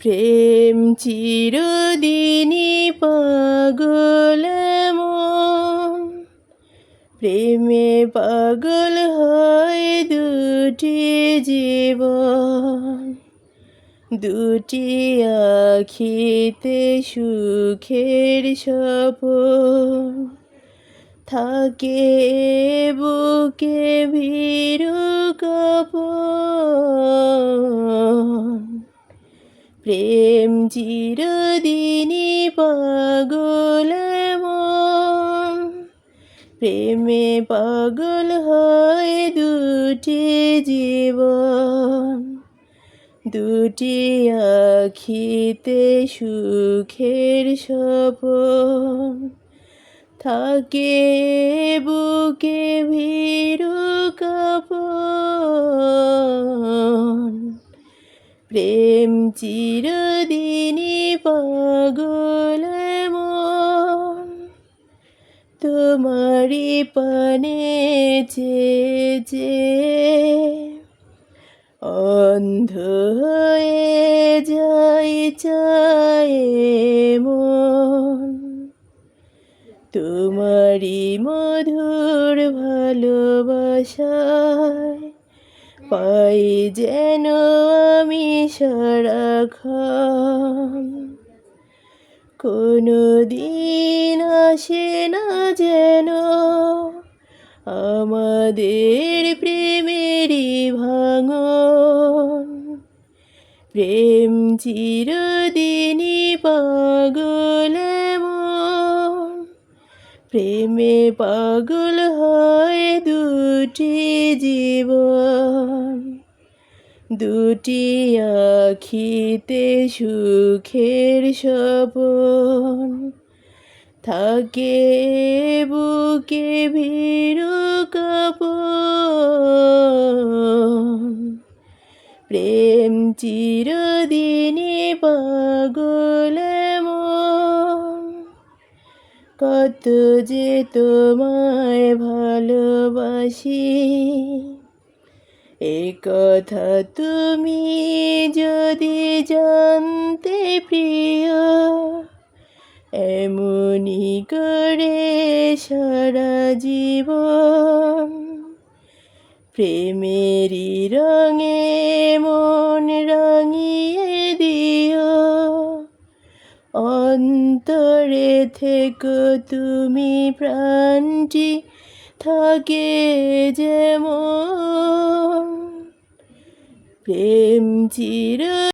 প্রেম চিরদিনই পাগল মন প্রেমে পাগল হয় দুটি জীবন। দুটি আখিতে সুখের সপন থাকে বুকে ভীরু কাপন। প্রেম চিরদিনই পাগল প্রেমে পাগল হয় দুটি জীবন। দুটি আখিতে সুখের সপন থাকে বুকে ভীরু কাপন। প্রেম চিরদিনই পাগল মন তোমারি পানে যে চেয়ে অন্ধ হয়ে যাই চায় মন। তোমারি মধুর ভালোবাসায় পাই যেন আমি সারাক্ষণ। কোনো দিন আসে না যেন আমাদের প্রেমেরই ভাঙন। প্রেম চিরদিনই পাগল প্রেমে পাগল হয় দুটি জীবন। দুটি আখিতে সুখের সপন থাকে বুকে ভিড় কাপন। প্রেম চিরদিনই পাগল কত যে তোমায় ভালোবাসি। এ কথা তুমি যদি জানতে প্রিয় এমনি করে সারা জীবন। প্রেমেরই রঙে মন অন্তরে থেকে তুমি প্রাণটি থাকে যেমন প্রেম চির